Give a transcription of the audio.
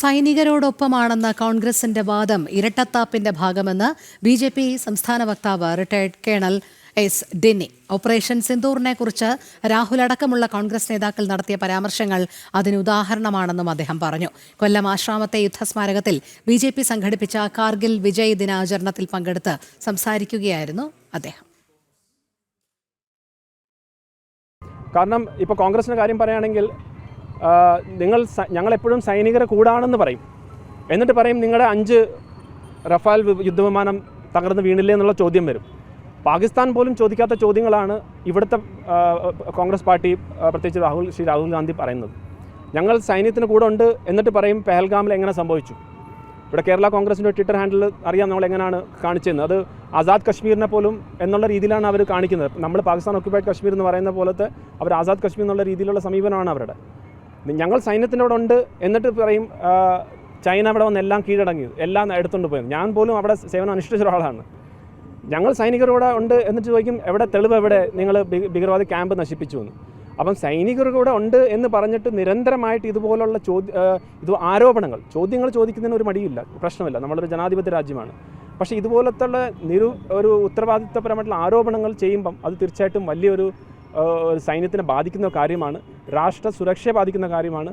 സൈനികരോടൊപ്പമാണെന്ന കോൺഗ്രസിന്റെ വാദം ഇരട്ടത്താപ്പിന്റെ ഭാഗമെന്ന് ബി ജെ പി സംസ്ഥാന വക്താവ് retired colonel S Denny. Operation സിന്ദൂറിനെ കുറിച്ച് രാഹുൽ അടക്കമുള്ള കോൺഗ്രസ് നേതാക്കൾ നടത്തിയ പരാമർശങ്ങൾ അതിന് ഉദാഹരണമാണെന്നും അദ്ദേഹം പറഞ്ഞു. കൊല്ലം ആശ്രാമത്തെ യുദ്ധസ്മാരകത്തിൽ ബി ജെ പി സംഘടിപ്പിച്ച കാർഗിൽ വിജയ് ദിനാചരണത്തിൽ പങ്കെടുത്ത് സംസാരിക്കുകയായിരുന്നു അദ്ദേഹം. കാരണം ഇപ്പോൾ കോൺഗ്രസിന്റെ കാര്യം പറയുകയാണെങ്കിൽ നിങ്ങൾ ഞങ്ങളെപ്പോഴും സൈനികരെ കൂടാണെന്ന് പറയും. എന്നിട്ട് പറയും നിങ്ങളുടെ അഞ്ച് റഫാൽ യുദ്ധവിമാനം തകർന്ന് വീണില്ലേ എന്നുള്ള ചോദ്യം വരും. പാകിസ്ഥാൻ പോലും ചോദിക്കാത്ത ചോദ്യങ്ങളാണ് ഇവിടുത്തെ കോൺഗ്രസ് പാർട്ടി പ്രത്യേകിച്ച് രാഹുൽ ശ്രീ രാഹുൽ ഗാന്ധി പറയുന്നത്. ഞങ്ങൾ സൈന്യത്തിന് കൂടെ ഉണ്ട് എന്നിട്ട് പറയും പെഹൽഗാമിൽ എങ്ങനെ സംഭവിച്ചു. ഇവിടെ കേരള കോൺഗ്രസിന്റെ ട്വിറ്റർ ഹാൻഡിൽ അറിയാം നമ്മൾ എങ്ങനെയാണ് കാണിച്ചതെന്ന്. അത് ആസാദ് കശ്മീരിനെ പോലും എന്നുള്ള രീതിയിലാണ് അവർ കാണിക്കുന്നത്. നമ്മൾ പാകിസ്ഥാൻ ഓക്യുപ്പൈഡ് കശ്മീർ എന്ന് പറയുന്ന പോലത്തെ അവർ ആസാദ് കശ്മീർ എന്നുള്ള രീതിയിലുള്ള സമീപനമാണ് അവരുടെ. ഞങ്ങൾ സൈന്യത്തിന്റെ അവിടെ ഉണ്ട് എന്നിട്ട് പറയും ചൈന അവിടെ വന്ന് എല്ലാം കീഴടങ്ങി എല്ലാം എടുത്തുകൊണ്ട് പോയത്. ഞാൻ പോലും അവിടെ സേവനം അനുഷ്ഠിച്ച ഒരാളാണ്. ഞങ്ങൾ സൈനികരോടെ ഉണ്ട് എന്നിട്ട് ചോദിക്കും എവിടെ തെളിവ് എവിടെ? നിങ്ങൾ ഭീകരവാദി ക്യാമ്പ് നശിപ്പിച്ചു എന്ന്. അപ്പം സൈനികർ കൂടെ ഉണ്ട് എന്ന് പറഞ്ഞിട്ട് നിരന്തരമായിട്ട് ഇതുപോലുള്ള ചോദ്യ ഇത് ആരോപണങ്ങൾ ചോദ്യങ്ങൾ ചോദിക്കുന്നതിന് ഒരു മടിയില്ല പ്രശ്നമില്ല. നമ്മളൊരു ജനാധിപത്യ രാജ്യമാണ്. പക്ഷേ ഇതുപോലത്തുള്ള നിരു ഒരു ഉത്തരവാദിത്തപരമായിട്ടുള്ള ആരോപണങ്ങൾ ചെയ്യുമ്പം അത് തീർച്ചയായിട്ടും വലിയൊരു സൈന്യത്തിനെ ബാധിക്കുന്ന കാര്യമാണ്. രാഷ്ട്ര സുരക്ഷയെ ബാധിക്കുന്ന കാര്യമാണ്.